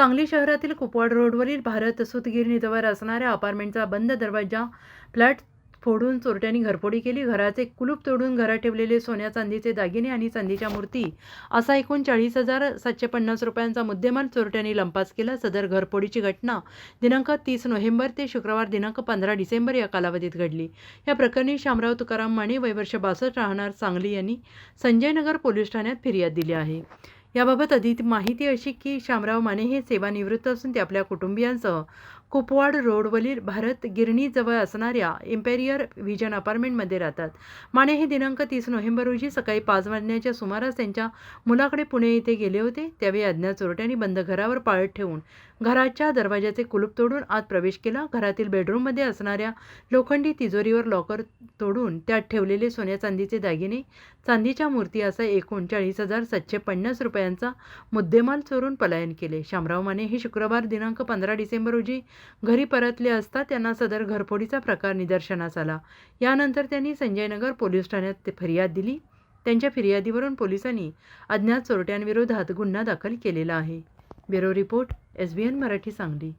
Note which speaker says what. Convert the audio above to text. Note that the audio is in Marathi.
Speaker 1: सांगली शहरातील कुपवाड रोडवरील भारत सुतगिरणीजवळ असणाऱ्या अपार्टमेंटचा बंद दरवाजा फ्लॅट फोडून चोरट्यांनी घरफोडी केली. घराचे कुलूप तोडून घरात ठेवलेले सोन्या चांदीचे दागिने आणि चांदीच्या मूर्ती असा एकूण चाळीस हजार सातशे पन्नास रुपयांचा मुद्देमाल चोरट्यांनी लंपास केला. सदर घरफोडीची घटना दिनांक तीस नोव्हेंबर ते शुक्रवार दिनांक पंधरा डिसेंबर या कालावधीत घडली. या प्रकरणी शामराव तुकाराम माने वय वर्ष बासष्ट राहणार सांगली यांनी संजयनगर पोलीस ठाण्यात फिर्याद दिली आहे. याबाबत अधिक माहिती अशी की शामराव माने हे सेवानिवृत्त असून ते आपल्या कुटुंबियांसह कुपवाड रोडवरील भारत गिरणीजवळ असणाऱ्या इम्पेरियर व्हिजन अपार्टमेंटमध्ये राहतात. माने हे दिनांक तीस नोव्हेंबर रोजी सकाळी पाच वाजण्याच्या सुमारास त्यांच्या मुलाकडे पुणे येथे गेले होते. त्यावेळी अज्ञात चोरट्यांनी बंद घरावर पाळत ठेवून घराच्या दरवाजाचे कुलूप तोडून आत प्रवेश केला. घरातील बेडरूममध्ये असणाऱ्या लोखंडी तिजोरीवर लॉकर तोडून त्यात ठेवलेले सोन्या चांदीचे दागिने चांदीच्या मूर्ती असा एकूण चाळीस हजार सातशे पन्नास रुपयांचा मुद्देमाल चोरून पलायन केले. शामराव माने हे शुक्रवार दिनांक पंधरा डिसेंबर रोजी घरी परतले असता त्यांना सदर घरफोडीचा प्रकार निदर्शनास आला. यानंतर त्यांनी संजयनगर पोलीस ठाण्यात फिर्याद फरियाद दिली. त्यांच्या फिर्यादीवरून पोलिसांनी अज्ञात चोरट्यांविरोधात गुन्हा दाखल केलेला आहे. Bureau report S B N Marathi Sangli.